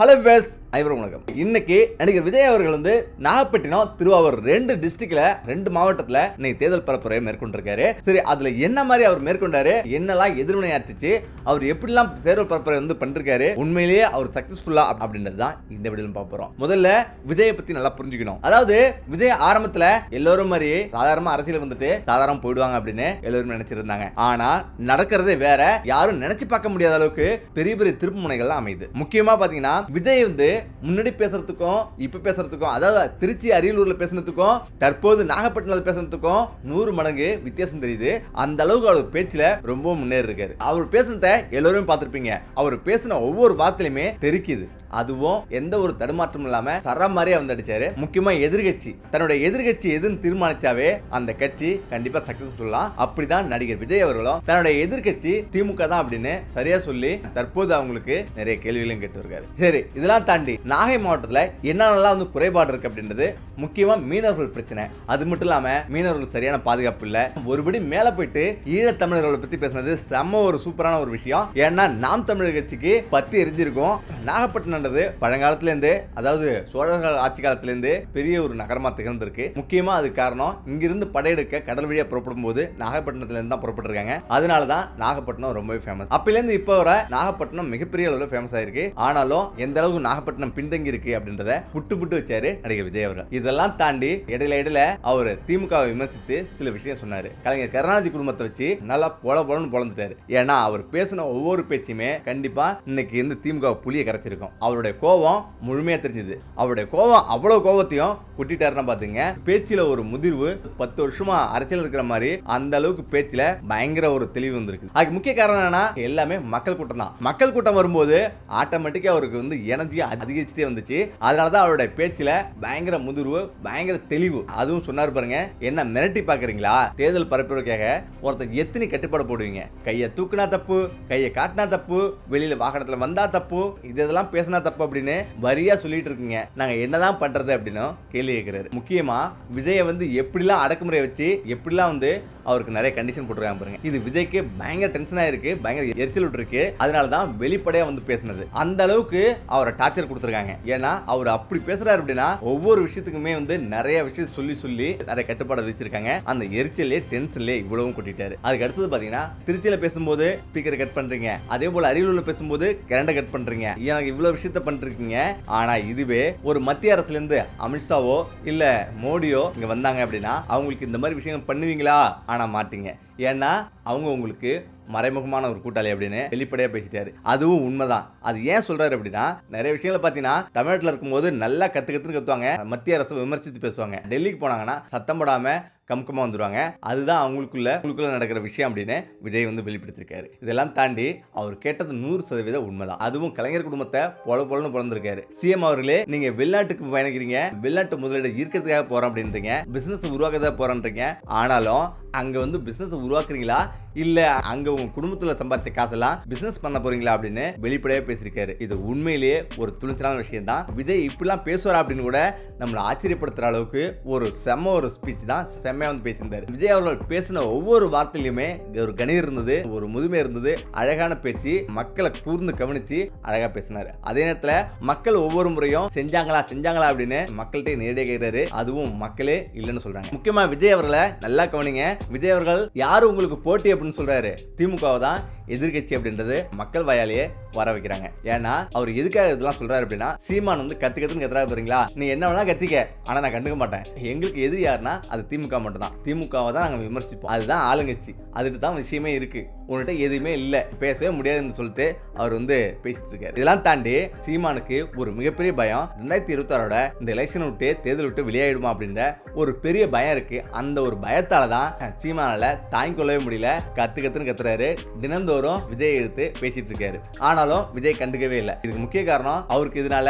ale bez ஐவரும் உலகம் இன்னைக்கு நடிகர் விஜய் அவர்கள் வந்து நாகப்பட்டினம் திருவாரூர் ரெண்டு டிஸ்ட்ரிக்ட்ல ரெண்டு மாவட்டத்துல இன்னைக்கு தேர்தல் பரப்புரையை மேற்கொண்டிருக்காரு. சரி அதுல என்ன மாதிரி அவர் மேற்கொண்டாரு என்னெல்லாம் எதிர்வினையாற்றுச்சு அவர் எப்படிலாம் தேர்தல் பரப்புரை வந்து பண்ணிருக்காரு உண்மையிலேயே அவர் சக்சஸ்ஃபுல்லா அப்படின்றது தான் இந்த வீடியோல பார்க்க முதல்ல விஜயை பத்தி நல்லா புரிஞ்சுக்கணும். அதாவது விஜய் ஆரம்பத்துல எல்லோரும் மாதிரி சாதாரணமா அரசியல் வந்துட்டு சாதாரண போயிடுவாங்க அப்படின்னு எல்லோரும் நினைச்சிருந்தாங்க. ஆனா நடக்கிறதே வேற யாரும் நினைச்சு பார்க்க முடியாத அளவுக்கு பெரிய பெரிய திருப்பு முனைகள்லாம் அமையுது. முக்கியமா பாத்தீங்கன்னா விஜய் வந்து முன்னாடி பேசுறதுக்கும் இப்ப பேசுறதுக்கும் அதாவது திருச்சி அரியலூர்ல பேசுனதுக்கும் தற்போது நாகப்பட்டினத்தில் பேசுனதுக்கும் நூறு மடங்கு வித்தியாசம் தெரியுது. அந்த அளவுக்கு அவர் பேச்சுல ரொம்ப முன்னேறி இருக்காரு. அவர் பேசுனத எல்லோரும் பார்த்திருப்பீங்க. அவர் பேசின ஒவ்வொரு வார்த்தையிலுமே தெரிக்குது. அதுவும் எந்த ஒரு தடுமாற்றமும் இல்லாம சர மாதிரியே வந்து அடிச்சாரு முக்கியமா எதிர்கட்சி. தன்னுடைய எதிர்கட்சி எதுன்னு தீர்மானிச்சாவே அந்த கட்சி கண்டிப்பா சக்சஸ்ஃபுல்லா அப்படிதான் நடிகர் விஜய் அவர்களும் தன்னோட எதிர்கட்சி திமுக தான் அப்படின்னு சரியா சொல்லி தற்போது அவங்களுக்கு நிறைய கேள்விகளையும் கேட்டு இருக்காரு. சரி இதெல்லாம் தாண்டி நாகை மாவட்டத்துல என்னென்னலாம் வந்து குறைபாடு இருக்கு அப்படின்றது முக்கியமா மீனவர்கள் பிரச்சனை. அது மட்டும் இல்லாம மீனவர்கள் சரியான பாதுகாப்பு இல்ல. ஒருபடி மேலே போயிட்டு ஈழத்தமிழர்களை பற்றி பேசுனது செம்ம ஒரு சூப்பரான ஒரு விஷயம். ஏன்னா நாம் தமிழர் கட்சிக்கு பத்தி எரிஞ்சிருக்கும். நாகப்பட்டினம்ன்றது பழங்காலத்துல இருந்து அதாவது சோழர்கள் ஆட்சி காலத்துலேருந்து பெரிய ஒரு நகரமாக திகழ்ந்திருக்கு. முக்கியமா அது காரணம் இங்கிருந்து படையெடுக்க கடல் வழியா புறப்படும் போது நாகப்பட்டினத்துல இருந்து தான் புறப்பட்டுருக்காங்க. அதனால தான் நாகப்பட்டினம் ரொம்பவே ஃபேமஸ் அப்பல இருந்து இப்போ வர நாகப்பட்டினம் மிகப்பெரிய அளவில் ஃபேமஸ் ஆயிருக்கு. ஆனாலும் எந்த அளவுக்கு நாகப்பட்டினம் பின்தங்கி இருக்கு அப்படின்றத புட்டு புட்டு வச்சாரு நடிகர் விஜய் அவர்கள். இதெல்லாம் தாண்டி இடையில இடையில அவர் திமுகவை விமர்சித்து சில விஷயம் சொன்னாரு. கலைஞர் கருணாநிதி குடும்பத்தை வச்சு நல்லா பொல பொலன்னு பொழந்துட்டாரு ஏன்னா அவர் பேசின ஒவ்வொரு பேச்சுமே கண்டிப்பா இன்னைக்கு இந்த திமுக புளியை கரைச்சிருக்கும். அவருடைய கோபம் முழுமையா தெரிஞ்சது. அவருடைய கோபம் அவ்வளவு கோபத்தையும் குட்டிட்டாருன்னு பாத்துங்க பேச்சில ஒரு முதிர்வு பத்து வருஷமா அரசியல் இருக்கிற மாதிரி அந்த அளவுக்கு பேச்சில பயங்கர ஒரு தெளிவு வந்திருக்கு. அதுக்கு முக்கிய காரணம் என்னன்னா எல்லாமே மக்கள் கூட்டம் தான். மக்கள் கூட்டம் வரும்போது ஆட்டோமேட்டிக்கா அவருக்கு வந்து எனர்ஜி அதிகரிச்சுட்டே வந்துச்சு. அதனாலதான் அவருடைய பேச்சில் பயங்கர முதிர்வு பயங்கர தெளிவு. அதுவும் சொன்னார் பாருங்க என்ன மிரட்டி பாக்குறீங்களா தேர்தல் பரப்புறதுக்காக ஒருத்தர் எத்தனை கட்டுப்பாடு போடுவீங்க? கையை தூக்குனா தப்பு கையை காட்டினா தப்பு வெளியில வாகனத்துல வந்தா தப்பு இது இதெல்லாம் பேசினா தப்பு அப்படின்னு வரியா சொல்லிட்டு இருக்கீங்க. நாங்க என்னதான் பண்றது அப்படின்னு கேள்வி கேட்கிறாரு. முக்கியமா விஜயை வந்து எப்படிலாம் அடக்குமுறை வச்சு எப்படிலாம் வந்து அவருக்கு நிறைய கண்டிஷன் போட்டுருக்காங்க பாருங்க. இது விஜய்க்கு பயங்கர டென்ஷன் ஆயிருக்கு பயங்கர எரிச்சல் விட்டுருக்கு அதனால தான் வெளிப்படையா வந்து பேசுனது. அந்த அளவுக்கு அவரை டார்ச்சர் கொடுத்துருக்காங்க. ஏன்னா அவர் அப்படி பேசுறாரு அப்படின்னா ஒவ்வொரு விஷயத்துக்குமே வந்து நிறைய விஷயம் சொல்லி சொல்லி நிறைய கட்டுப்பாடு விதிச்சிருக்காங்க. அந்த எரிச்சலே டென்ஷன்லே இவ்வளவும் கொட்டிட்டாரு. அதுக்கு அடுத்தது பாத்தீங்கன்னா திருச்சியில பேசும்போது ஸ்பீக்கர் கட் பண்றீங்க. அதே போல அரியலூர்ல பேசும்போது கரண்டை கட் பண்றீங்க. எனக்கு இவ்வளவு விஷயத்த பண்றீங்க? ஆனா இதுவே ஒரு மத்திய அரசுல இருந்து அமித்ஷாவோ இல்ல மோடியோ இங்க வந்தாங்க அப்படின்னா அவங்களுக்கு இந்த மாதிரி விஷயங்கள் பண்ணுவீங்களா? ஆனா மாட்டீங்க. ஏன்னா அவங்க உங்களுக்கு மறைமுகமான ஒரு கூட்டாளி அப்படின்னு வெளிப்படையாக பேசிட்டாரு. அதுவும் உண்மைதான். அது ஏன் சொல்றாரு அப்படின்னா நிறைய விஷயங்களை பார்த்தீங்கன்னா தமிழ்நாட்டில் இருக்கும்போது நல்லா கற்று கற்றுன்னு கத்துவாங்க. மத்திய அரசு விமர்சித்து பேசுவாங்க. டெல்லிக்கு போனாங்கன்னா சத்தம் போடாமல் கம்கமாக வந்துடுவாங்க அதுதான் அவங்களுக்குள்ள அவங்களுக்குள்ள நடக்கிற விஷயம் அப்படின்னு விஜய் வந்து வெளிப்படுத்திருக்காரு. இதெல்லாம் தாண்டி அவர் கேட்டது நூறு சதவீதம் உண்மைதான். அதுவும் கலைஞர் குடும்பத்தை பொல பொலன்னு பிறந்திருக்காரு சிஎம் அவர்களே நீங்க வெளிநாட்டுக்கு பயணிக்கிறீங்க. வெளிநாட்டு முதலீடு ஈர்க்கிறதுக்காக போறோம் அப்படின்றீங்க. பிசினஸ் உருவாக்கதான் போறேன்றீங்க. ஆனாலும் அங்க வந்து பிசினஸ் உருவாக்குறீங்களா? இல்ல அங்க உங்க குடும்பத்துல சம்பாதிச்ச காசெல்லாம் பிசினஸ் பண்ண போறீங்களா அப்படின்னு வெளிப்படையா பேசியிருக்காரு. இது உண்மையிலேயே ஒரு துணிச்சலான விஷயம் தான் விஜய் இப்படிலாம் பேசுவாரா அப்படின்னு கூட நம்மளை ஆச்சரியப்படுத்துற அளவுக்கு ஒரு செம்ம ஒரு ஸ்பீச் தான் செம்மையா வந்து பேசியிருந்தாரு. விஜய் அவர்கள் பேசின ஒவ்வொரு வார்த்தையிலுமே ஒரு கணீர் இருந்தது ஒரு முதுமை இருந்தது அழகான பேச்சு மக்களை கூர்ந்து கவனிச்சு அழகா பேசினாரு. அதே நேரத்துல மக்கள் ஒவ்வொரு முறையும் செஞ்சாங்களா செஞ்சாங்களா அப்படின்னு மக்கள்கிட்ட நேரடியாக கேட்கிறாரு அதுவும் மக்களே இல்லைன்னு சொல்றாங்க. முக்கியமா விஜய் அவர்களை நல்லா கவனிங்க. விஜய் அவர்கள் யாரு உங்களுக்கு போட்டி அப்படின்னு சொல்கிறாரு திமுகவை தான் எதிர்கட்சி அப்படின்றது மக்கள் வாயாலேயே வர வைக்கிறாங்க. ஏன்னா அவர் எதுக்காக இதெல்லாம் சொல்றாரு அப்படின்னா சீமான் வந்து கத்து கத்துன்னு கத்துறாரு பாருங்களா நீ என்ன வேணா கத்திக்க ஆனா நான் கண்டுக்க மாட்டேன். எங்களுக்கு எது யாருன்னா அது திமுக மட்டும் தான் திமுகவை தான் நாங்கள் விமர்சிப்போம். அதுதான் ஆளுங்கட்சி. அதுக்கு தான் விஷயமே இருக்கு. உன்கிட்ட எதுவுமே இல்லை. பேசவே முடியாதுன்னு சொல்லிட்டு அவர் வந்து பேசிட்டு இருக்காரு. இதெல்லாம் தாண்டி சீமானுக்கு ஒரு மிகப்பெரிய பயம் ரெண்டாயிரத்தி இருபத்தாறோட இந்த எலெக்ஷன் விட்டு தேர்தல் விட்டு வெளியாயிடுமா அப்படின்ற ஒரு பெரிய பயம் இருக்கு. அந்த ஒரு பயத்தால தான் சீமானால தாங்கி கொள்ளவே முடியல. கத்து கத்துன்னு கத்துறாரு. தினந்தோறும் விஜய் எடுத்து பேசிட்டு இருக்காரு. ஆனாலும் விஜய் கண்டுக்கவே இல்லை. இதுக்கு முக்கிய காரணம் அவருக்கு இதனால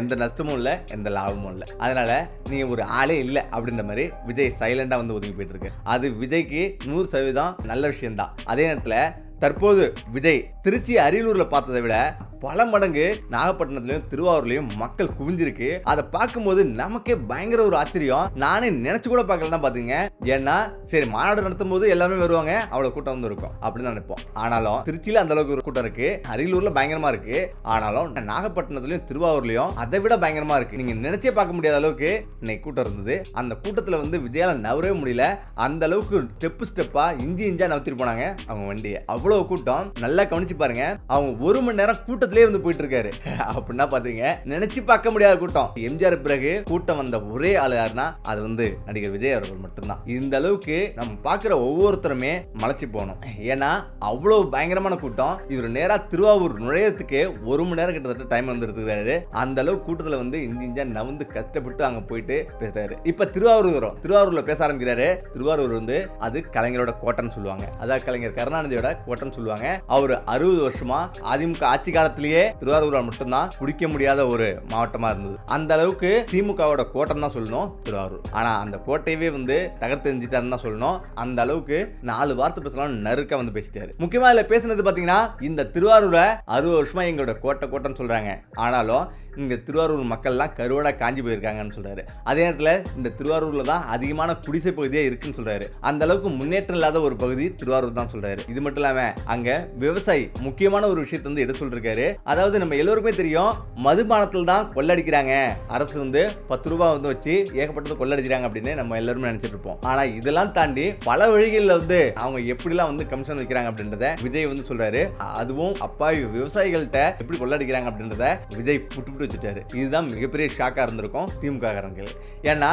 எந்த நஷ்டமும் இல்லை எந்த லாபமும் இல்லை. அதனால நீங்க ஒரு ஆளே இல்லை அப்படின்ற மாதிரி விஜய் சைலண்டா வந்து ஒதுங்கி போயிட்டு இருக்கு அது விஜய்க்கு நூறு சதவீதம் நல்ல விஷயம்தான். அதே நேரத்தில் தற்போது விஜய் திருச்சி அரியலூரில் பார்த்ததை விட பல மடங்கு நாகப்பட்டினத்துலயும் திருவாரூர்லயும் மக்கள் குவிஞ்சிருக்கு. அதை பார்க்கும்போது நமக்கே பயங்கர ஒரு ஆச்சரியம். நானே நினைச்சு கூட பார்க்கலாம் பாத்தீங்க ஏன்னா சரி மாநாடு நடத்தும் போது எல்லாமே வருவாங்க அவ்வளவு கூட்டம் வந்து இருக்கும். அப்படின்னு நினைப்போம். ஆனாலும் திருச்சியில அந்த அளவுக்கு ஒரு கூட்டம் இருக்கு அரியலூர்ல பயங்கரமா இருக்கு. ஆனாலும் நாகப்பட்டினத்துலயும் திருவாரூர்லயும் அதை விட பயங்கரமா இருக்கு. நீங்க நினைச்சே பார்க்க முடியாத அளவுக்கு இன்னைக்கு கூட்டம் இருந்தது. அந்த கூட்டத்துல வந்து விஜயால நவரவே முடியல. அந்த அளவுக்கு ஸ்டெப் ஸ்டெப்பா இஞ்சி இஞ்சா நவுத்திட்டு போனாங்க அவங்க வண்டியை. அவ்வளவு கூட்டம். நல்லா கவனிச்சு பாருங்க. அவங்க ஒரு மணி நேரம் கூட்டத்திலே வந்து போயிட்டு இருக்காரு அப்படின்னா பாத்தீங்க நினைச்சு பார்க்க முடியாத கூட்டம். எம்ஜிஆர் பிறகு கூட்டம் வந்த ஒரே ஆள் யாருன்னா அது வந்து நடிகர் விஜய் அவர்கள் மட்டும்தான். இந்த அளவுக்கு நம்ம பார்க்குற ஒவ்வொருத்தருமே மலைச்சு போகணும். ஏன்னா அவ்வளோ பயங்கரமான கூட்டம். இவர் நேராக திருவாரூர் நுழையத்துக்கு ஒரு மணி நேரம் கிட்டத்தட்ட டைம் வந்து அந்த அளவுக்கு கூட்டத்தில் வந்து இஞ்சி இஞ்சா நவுந்து கஷ்டப்பட்டு அங்கே போயிட்டு பேசுறாரு. இப்போ திருவாரூர் வரும். திருவாரூரில் பேச ஆரம்பிக்கிறாரு. திருவாரூர் வந்து அது கலைஞரோட கோட்டைன்னு சொல்லுவாங்க. அதாவது கலைஞர் கருணாநிதியோட கோட்டைன்னு சொல்லுவாங்க. அவர் அறுபது வருஷமா அதிமுக ஆட்சி காலத்திலேயே திருவாரூர் மட்டும்தான் பிடிக்க முடியாத ஒரு மாவட்டமா இருந்தது. அந்த அளவுக்கு திமுகவோட கோட்டம் தான் சொல்லணும் திருவாரூர். ஆனா அந்த கோட்டையவே வந்து தகர்த்தெறிஞ்சிட்டாருன்னு தான் சொல்லணும். அந்த அளவுக்கு நாலு வார்த்தை பேசலாம் நறுக்க வந்து பேசிட்டாரு. முக்கியமாக இதில் பேசுனது பார்த்தீங்கன்னா இந்த திருவாரூரை அறுபது வருஷமாக எங்களோட கோட்டை கோட்டைன்னு சொல்கிறாங்க ஆனாலும் இங்கே திருவாரூர் மக்கள்லாம் கருவாடாக காஞ்சி போயிருக்காங்கன்னு சொல்கிறாரு அதே நேரத்தில் இந்த திருவாரூரில் தான் அதிகமான குடிசை பகுதியாக இருக்குன்னு சொல்கிறாரு அந்த அளவுக்கு முன்னேற்றம் இல்லாத ஒரு பகுதி திருவாரூர் தான் சொல்கிறாரு இது மட்டும் இல்லாமல் அங்கே விவசாயி முக்கியமான ஒரு விஷயத்தை வந்து எடுத்து சொல்லியிருக்காரு அதாவது நம்ம எல்லோருக்குமே தெரியும் மதுபானத்தில் தான் கொள்ளடிக்கிறாங்க. அரசு வந்து பத்து ரூபா வந்து வச்சு ஏகப்பட்டது கொள்ளடிக்கிறாங்க அப்படின்னு நம்ம எல்லாருமே நினச்சிட்டு இருப்போம். ஆனால் இதெல்லாம் தாண்டி பல வழிகளில் வந்து அவங்க எப்படிலாம் வந்து கமிஷன் வைக்கிறாங்க அப்படின்றத விஜய் வந்து சொல்கிறாரு அதுவும் அப்பாவி விவசாயிகள்கிட்ட எப்படி கொள்ளடிக்கிறாங்க அப்படின்றத விஜய் புட்டு புட்டு வச்சுட்டாரு. இதுதான் மிகப்பெரிய ஷாக்காக இருந்திருக்கும் திமுக ஏன்னா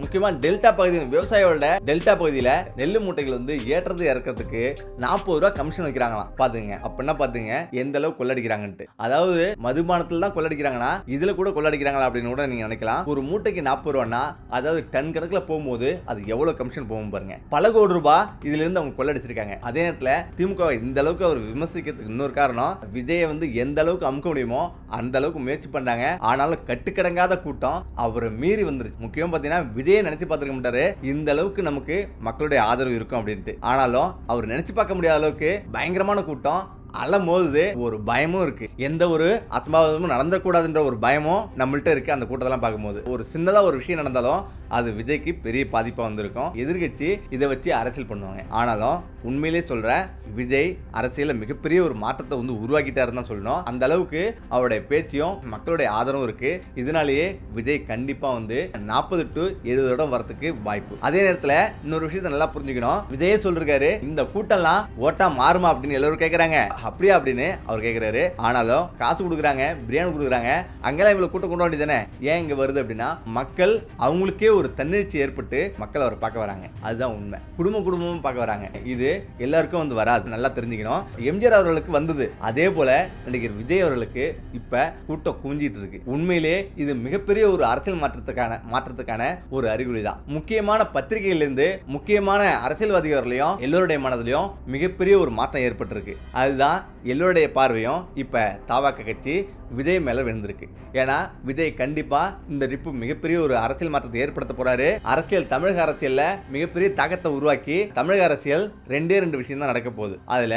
முக்கியமா டெல்டா பகுதி விவசாயிகளோட டெல்டா பகுதியில் நெல் மூட்டைகள் வந்து ஏற்றது இறக்கிறதுக்கு நாற்பது ரூபா கமிஷன் வைக்கிறாங்களாம். பார்த்துங்க அப்படின்னா பார்த்துங்க எந்த அளவு கொள்ளடிக்கிறாங்கன்ட்டு. அதாவது மதுபானத்தில் தான் கொள்ளடிக்கிறாங்கன்னா இதுல கூட கொள்ளடிக்கிறாங்களா அப்படின்னு கூட நீங்க நினைக்கலாம். ஒரு மூட்டைக்கு நாற்பது ரூபான்னா அதாவது டன் கணக்கில் போகும்போது அது எவ்வளவு கமிஷன் போகும் பாருங்க. பல கோடி ரூபாய் இதுல இருந்து அவங்க கொள்ளடிச்சிருக்காங்க. அதே நேரத்தில் திமுக இந்த அளவுக்கு அவர் விமர்சிக்கிறதுக்கு இன்னொரு காரணம் விஜயை வந்து எந்த அளவுக்கு அமுக்க முடியுமோ அந்த அளவுக்கு முயற்சி பண்ண இருந்தாங்க ஆனாலும் கட்டுக்கடங்காத கூட்டம் அவரை மீறி வந்துருச்சு. முக்கியம் பார்த்தீங்கன்னா விஜயை நினைச்சு பார்த்துருக்க மாட்டாரு. இந்த அளவுக்கு நமக்கு மக்களுடைய ஆதரவு இருக்கும் அப்படின்ட்டு. ஆனாலும் அவர் நினைச்சு பார்க்க முடியாத அளவுக்கு பயங்கரமான கூட்டம். அலமோது ஒரு பயமும் இருக்கு. எந்த ஒரு அசம்பாவிதமும் நடந்துடக்கூடாதுன்ற ஒரு பயமும் நம்மள்ட்ட இருக்கு அந்த கூட்டத்தெல்லாம் பார்க்கும்போது. ஒரு சின்னதா ஒரு விஷயம் நடந்தாலும் அது விஜய்க்கு பெரிய பாதிப்பாக வந்திருக்கும். எதிர்கட்சி இதை வச்சு அரசியல் பண்ணுவாங்க. ஆனாலும் உண்மையிலே சொல்கிறேன் விஜய் அரசியலில் மிகப்பெரிய ஒரு மாற்றத்தை வந்து உருவாக்கிட்டாருன்னு தான் சொல்லணும். அந்த அளவுக்கு அவருடைய பேச்சையும் மக்களுடைய ஆதரவும் இருக்கு. இதனாலேயே விஜய் கண்டிப்பாக வந்து நாற்பது டு எழுபது இடம் வரத்துக்கு வாய்ப்பு. அதே நேரத்தில் இன்னொரு விஷயத்தை நல்லா புரிஞ்சுக்கணும். விஜயே சொல்லிருக்காரு இந்த கூட்டம்லாம் ஓட்டா மாறுமா அப்படின்னு எல்லோரும் கேட்குறாங்க அப்படியா அப்படின்னு அவர் கேட்குறாரு ஆனாலும் காசு கொடுக்குறாங்க பிரியாணி கொடுக்குறாங்க. அங்கெல்லாம் இவ்வளோ கூட்டம் கொண்டு வேண்டியதானே ஏன் இங்கே வருது அப்படின்னா மக்கள் அவங்களுக்கே ஒரு தன்னெழுச்சி ஏற்பட்டு மக்கள் அவரை பார்க்க வராங்க. அதுதான் உண்மை. குடும்ப குடும்பமும் பார்க்க வராங்க. இது எல்லாருக்கும் வந்து வராது. நல்லா தெரிஞ்சுக்கணும். எம்ஜிஆர் அவர்களுக்கு வந்தது. அதே போல நடிகர் விஜய் அவர்களுக்கு இப்ப கூட்டம் குவிஞ்சிட்டு இருக்கு உண்மையிலே இது மிகப்பெரிய ஒரு அரசியல் மாற்றத்துக்கான மாற்றத்துக்கான ஒரு அறிகுறி தான் முக்கியமான பத்திரிகையிலிருந்து முக்கியமான அரசியல்வாதிகளையும் எல்லோருடைய மனதிலையும் மிகப்பெரிய ஒரு மாற்றம் ஏற்பட்டிருக்கு. அதுதான் எல்லோருடைய பார்வையும் இப்ப தாவாக்க கட்சி விஜய் மேல விழுந்திருக்கு. ஏன்னா விஜய் கண்டிப்பா இந்த ரிப்பு மிகப்பெரிய ஒரு அரசியல் மாற்றத்தை ஏற்படுத்த போறாரு. அரசியல் தமிழக அரசியல்ல மிகப்பெரிய தாக்கத்தை உருவாக்கி தமிழக அரசியல் ரெண்டே ரெண்டு விஷயம் தான் நடக்க போகுது. அதுல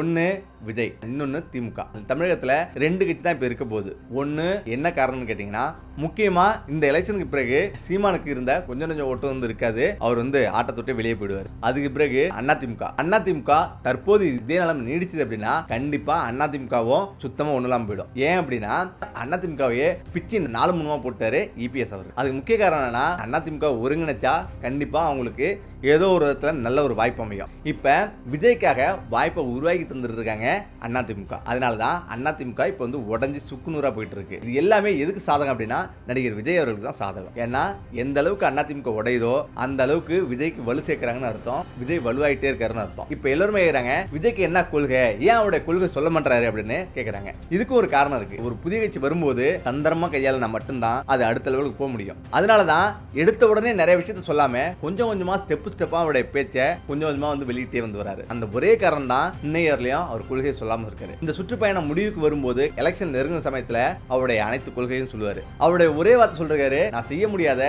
ஒன்னு விஜய் இன்னொன்னு திமுக. தமிழகத்துல ரெண்டு கட்சி தான் இப்ப இருக்க போகுது. ஒன்னு என்ன காரணம்னு கேட்டீங்கன்னா முக்கியமா இந்த எலெக்ஷனுக்கு பிறகு சீமானுக்கு இருந்த கொஞ்சம் கொஞ்சம் ஓட்டு வந்து இருக்காது. அவர் வந்து ஆட்டத்தொட்டு வெளியே போயிடுவார். அதுக்கு பிறகு அதிமுக அதிமுக தற்போது இதே நிலம் நீடிச்சது அப்படின்னா கண்டிப்பா அதிமுகவும் சுத்தமா ஒண்ணு இல்லாம போயிடும். ஏன் அப்படின்னா அதிமுகவையே பிச்சு நாலு மூணுமா போட்டாரு இபிஎஸ் அவர். அதுக்கு முக்கிய காரணம் என்னன்னா அதிமுக ஒருங்கிணைச்சா கண்டிப்பா அவங்களுக்கு ஏதோ ஒரு விதத்துல நல்ல ஒரு வாய்ப்பு அமையும். இப்ப விஜய்க்காக வாய்ப்பை உருவாக்கி தந்துட்டு இருக்காங்க அதிமுக அதனால தான் அதிமுக இப்போ வந்து உடஞ்சி சுக்குநூறா போயிட்டு இருக்கு இது எல்லாமே எதுக்கு சாதகம் அப்படின்னா நடிகர் விஜய் அவர்களுக்கு தான் சாதகம். ஏன்னா எந்த அளவுக்கு அதிமுக உடையுதோ அந்த அளவுக்கு விஜய்க்கு வலு சேர்க்கிறாங்கன்னு அர்த்தம் விஜய் வலுவாயிட்டே இருக்காருன்னு அர்த்தம். இப்போ எல்லாருமே கேக்குறாங்க விஜய்க்கு என்ன கொள்கை? ஏன் அவருடைய கொள்கை சொல்ல மாட்டாரு அப்படின்னு கேக்குறாங்க. இதுக்கு ஒரு காரணம் இருக்கு. ஒரு புதிய கட்சி வரும்போது தந்திரமா கையாளனா மட்டும்தான் அது அடுத்த லெவலுக்கு போக முடியும். அதனால தான் எடுத்த உடனே நிறைய விஷயத்த சொல்லாம கொஞ்சம் கொஞ்சமா ஸ்டெப் ஸ்டெப்பா அவருடைய பேச்சை கொஞ்சம் கொஞ்சமா வந்து வெளியிட்டே வந்து வராரு. அந்த ஒரே காரணம் தான் இன்னையர்லயும் அவர் கொள்கையை சொல்லாம இருக்காரு. இந்த சுற்றுப்பயணம் முடிவுக்கு வரும்போது எலெக்ஷன் நெருங்கின சமயத்துல அவருடைய அனைத்து கொள்கையும் சொல்லுவாரு. அவருடைய ஒரே வார்த்தை சொல்றாரு நான் செய்ய முடியாத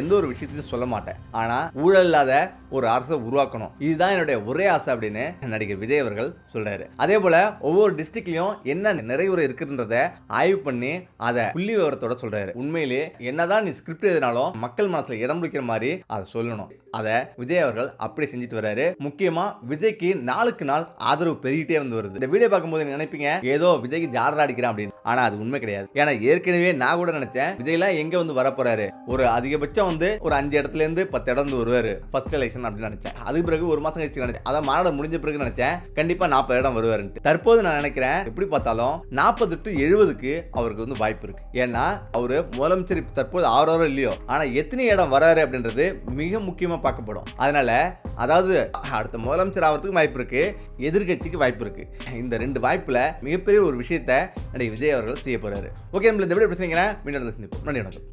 எந்த ஒரு விஷயத்தையும் சொல்ல மாட்டேன். ஆனா ஊழல் இல்லாத ஒரு அரசை உருவாக்கணும். இதுதான் என்னுடைய ஒரே ஆசை அப்படின்னு நடிகர் விஜய் அவர்கள் சொல்றாரு. அதே போல ஒவ்வொரு டிஸ்ட்ரிக்ட்லயும் என்ன நிறைவுரை இருக்குன்றத ஆய்வு பண்ணி அதை புள்ளி விவரத்தோட சொல்றாரு. உண்மையிலேயே என்னதான் நீ ஸ்கிரிப்ட் எழுதினாலும் மக்கள் மனசுல இடம் பிடிக்கிற மாதிரி அதை சொல்லணும். அதை விஜய் அவர்கள் அப்படி செஞ்சுட்டு வர்றாரு. முக்கியமா விஜய்க்கு நாளுக்கு நாள் ஆதரவு பெருகிட்டே வந்து வருது. இந்த வீடியோ பார்க்கும்போது நினைப்பீங்க ஏதோ விஜய்க்கு ஜாரா அடிக்கிறான் அப்படின்னு. ஆனா அது உண்மை கிடையாது. ஏன்னா ஏற்கனவே நான் கூட நினைச்சேன் விஜய்லாம் எங்க வந்து வரப்போறாரு? ஒரு அதிகபட்சம் வந்து ஒரு அஞ்சு இடத்துல இருந்து பத்து இடம் வந்து வருவாரு ஃபர்ஸ்ட் எலெக்ஷன் அப்படின்னு நினைச்சேன். அதுக்கு பிறகு ஒரு மாசம் கழிச்சு நினைச்சேன். அதை மாநாடு முடிஞ்ச பிறகு நினைச்சேன். கண்டிப்பா நாற்பது இடம் வருவாருன்ட்டு. தற்போது நான் நினைக்கிறேன் எப்படி பார்த்தாலும் நாற்பது டு எழுபதுக்கு அவருக்கு வந்து வாய்ப்பு இருக்கு. ஏன்னா அவர் முதலமைச்சர் தற்போது ஆறோரோ இல்லையோ ஆனா எத்தனை இடம் வராரு அப்படின்றது மிக முக்கியமா பார்க்கப்படும். அதனால அதாவது அடுத்த முதலமைச்சர் ஆகிறதுக்கு வாய்ப்பு இருக்கு எதிர்க்கட்சிக்கு வாய்ப்பு இருக்கு. இந்த ரெண்டு வாய்ப்புல மிகப்பெரிய ஒரு விஷயத்தை நடிகை விஜய் அவர்கள் செய்ய போறாரு. ஓகே நம்மள இந்த வீடியோ பேசுறீங்க மீண்டும் சந்திப்போம். நன்றி வணக்கம்.